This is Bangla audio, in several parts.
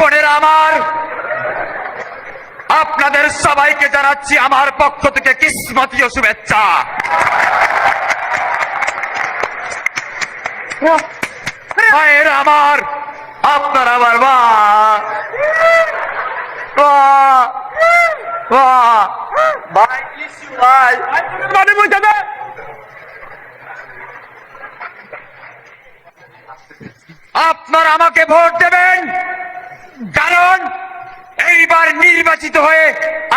বোনেরা আমার। আপনাদের সবাইকে জানাচ্ছি আমার পক্ষ থেকে কিসমতীয় শুভেচ্ছা। আমার আপনার আমার মা। ভাই। মানে। আপনারা আমাকে ভোট দেবেন। কারণ এইবার নির্বাচিত হয়ে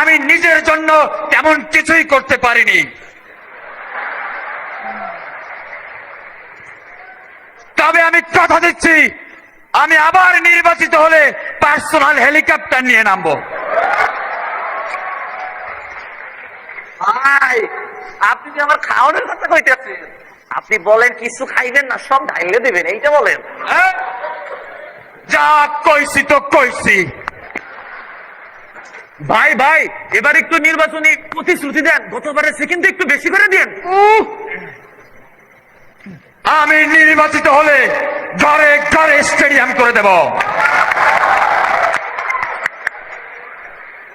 আমি নিজের জন্য তেমন কিছুই করতে পারিনি। তবে আমি কথা দিচ্ছি আমি আবার নির্বাচিত হলে পার্সোনাল হেলিকপ্টার নিয়ে নামবো। ভাই আপনি যে আমার খাওয়ানোর কথা কইতেছেন আপনি বলেন কিছু খাইবেন না সব ঢাইলে দিবেন এইটা বলেন। হ্যাঁ? যা কইছি তো কইছি। ভাই ভাই এবার একটু নির্বাচনী প্রতিশ্রুতি দেন। গতবারের সে কিন্তু একটু বেশি করে দেন। আমি নির্বাচিত হলে ঘরে ঘরে স্টেডিয়াম করে দেব।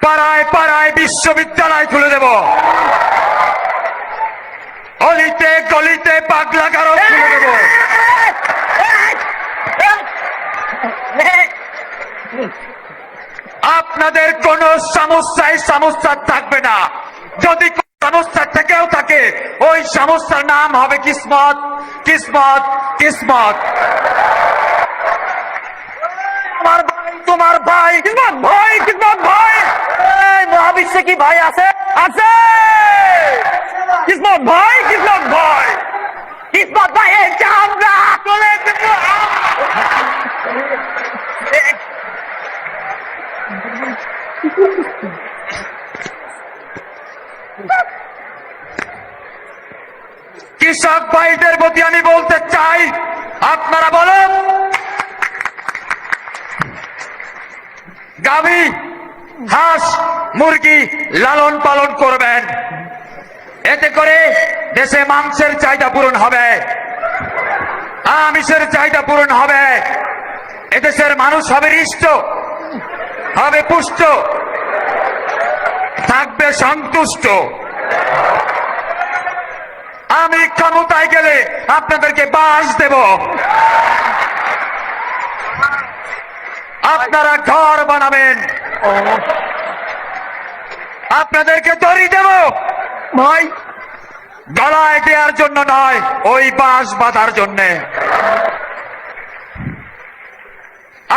পাড়ায় পাড়ায় বিশ্ববিদ্যালয় খুলে দেব। অলিতে গলিতে পাগলা কারও খুলে দেব। আপনাদের কোন সমস্যায় সমস্যা থাকবে না। যদি সমস্যা থেকেও থাকে, ওই সমস্যার নাম হবে কিসমত কিসমত কিসমত। ভাই, তোমার ভাই, কিসমত ভাই কিসমত ভাই। মহাবিশ্বে কি ভাই আছে? আছে! কিসমত ভাই কিসমত ভাই। কিসমত ভাই যে কৃষক ভাইদের প্রতি আমি বলতে চাই, আপনারা বলেন। গাভী, হাঁস, মুরগি লালন পালন করবেন। এতে করে দেশে মাংসের চাহিদা পূরণ হবে, আমিষের চাহিদা পূরণ হবে। এদেশের মানুষ হবে হৃষ্ট। হবে পুষ্ট। থাকবে সন্তুষ্ট। আমি ক্ষমতায় গেলে আপনাদেরকে বাস দেব। আপনারা ঘর বানাবেন। আপনাদেরকে দড়ি দেব। ভাই। গলায় দেওয়ার জন্য নয় ওই বাঁশ বাঁধার জন্যে।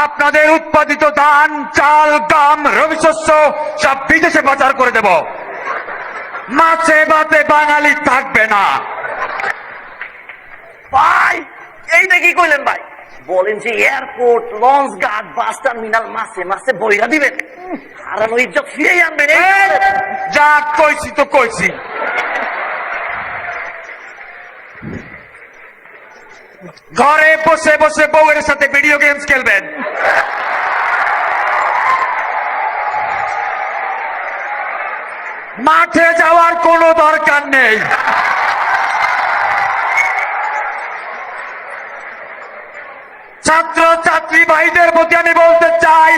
আপনাদের উৎপাদিত ধান চাল গাম রবি শস্য সব বিদেশে পাচার করে দেব। মাছে ভাতে বাঙালি থাকবে না। ভাই এইটা কি কইলেন ভাই? বলেন যে airport launch guard bus terminal মাসে মাসে বইরা দিবেন। হারানো ইজ্জত ফিরেই আনবেন এই এই, যা কইছি তো কইছি। ঘরে বসে বসে বউয়ের সাথে ভিডিও গেমস খেলবেন। মাঠে যাওয়ার কোনো দরকার নেই। ছাত্র ছাত্রী ভাইদের প্রতি আমি বলতে চাই,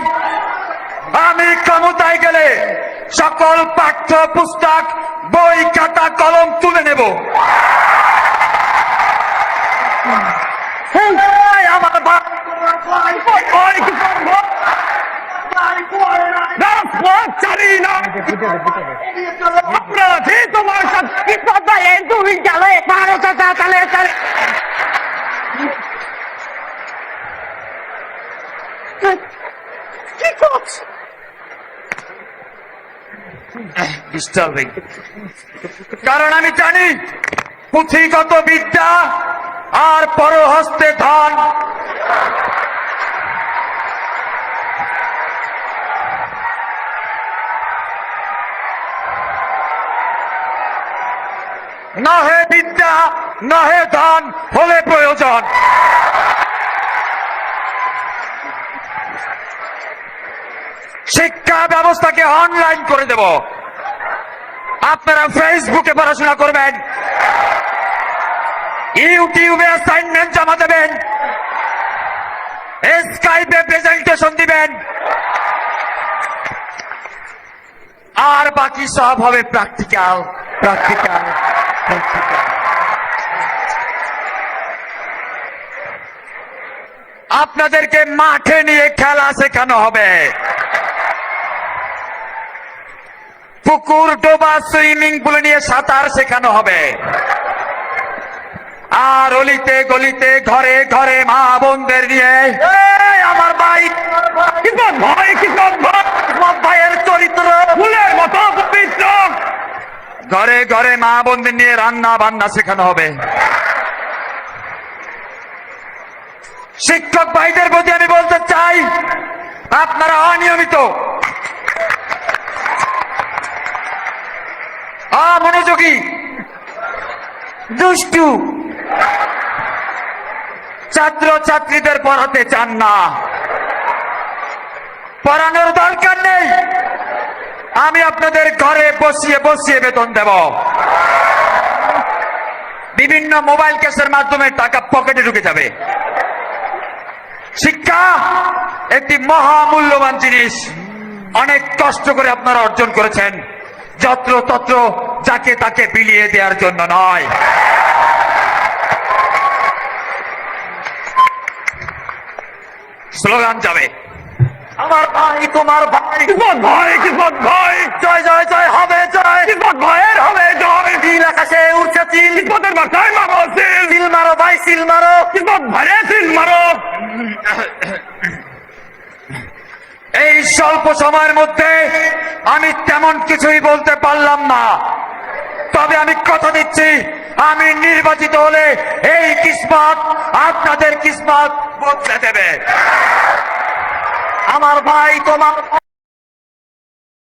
আমি ক্ষমতায় গেলে সকল পাঠ্য পুস্তক বই, খাতা, কলম তুলে নেব। আমার তোমার সাথে তুমি গেলে মারো চাচা। কি করছ? ডিস্টার্বিং কারণ আমি জানি পুঁথিগত বিদ্যা আর পরহস্তে ধন। নহে বিদ্যা নহে ধন, হলে প্রয়োজন। শিক্ষা ব্যবস্থাকে অনলাইন করে দেব। আপনারা ফেসবুকে পড়াশোনা করবেন। ইউটিউবে অ্যাসাইনমেন্ট জমা দেবেন। স্কাইপে প্রেজেন্টেশন দিবেন। আর বাকি সব হবে প্র্যাকটিক্যাল প্র্যাকটিক্যাল আপনাদেরকে মাঠে নিয়ে খেলা শেখানো হবে। পুকুর, ডোবা, সুইমিং পুলে নিয়ে সাঁতার শেখানো হবে। আর অলিতে গলিতে, ঘরে ঘরে মা বোনদের নিয়ে। আমার ভাই ভাই কিসমত ভাই ভাইয়ের চরিত্র ফুলের মতো ঘরে ঘরে মা বোনদের নিয়ে রান্না বান্না শেখানো হবে। শিক্ষক ভাইদের প্রতি আমি বলতে চাই, আপনারা অনিয়মিত। অমনোযোগী। দুষ্টু। ছাত্র ছাত্রীদের পড়াতে চান না। পড়ানোর দরকার নেই। আমি আপনাদের ঘরে বসিয়ে বসিয়ে বেতন দেব। বিভিন্ন মোবাইল ক্যাশের মাধ্যমে টাকা পকেটে ঢুকে যাবে। শিক্ষা একটি মহামূল্যবান জিনিস। অনেক কষ্ট করে আপনারা অর্জন করেছেন। যত্র তত্র যাকে তাকে বিলিয়ে দেওয়ার জন্য নয়। স্লোগান যাবে। আমার ভাই তোমার ভাই। কিসমত ভাই কিসমত ভাই। জয় জয় জয় হবে জয়। কিসমত ভাইয়ের হবে জয়। নীল আকাশে উঠছে চিল কিসমতের বাসায় মারো সিল সিল মারো ভাই সিল মারো। কিসমত ভাইয়ে সিল মারো। এই স্বল্প সময়ের মধ্যে আমি তেমন কিছুই বলতে পারলাম না। তবে আমি কথা দিচ্ছি, আমি নির্বাচিত হলে এই কিসমত আপনাদের কিসমত বদলে দেবে। আমার ভাই তোমার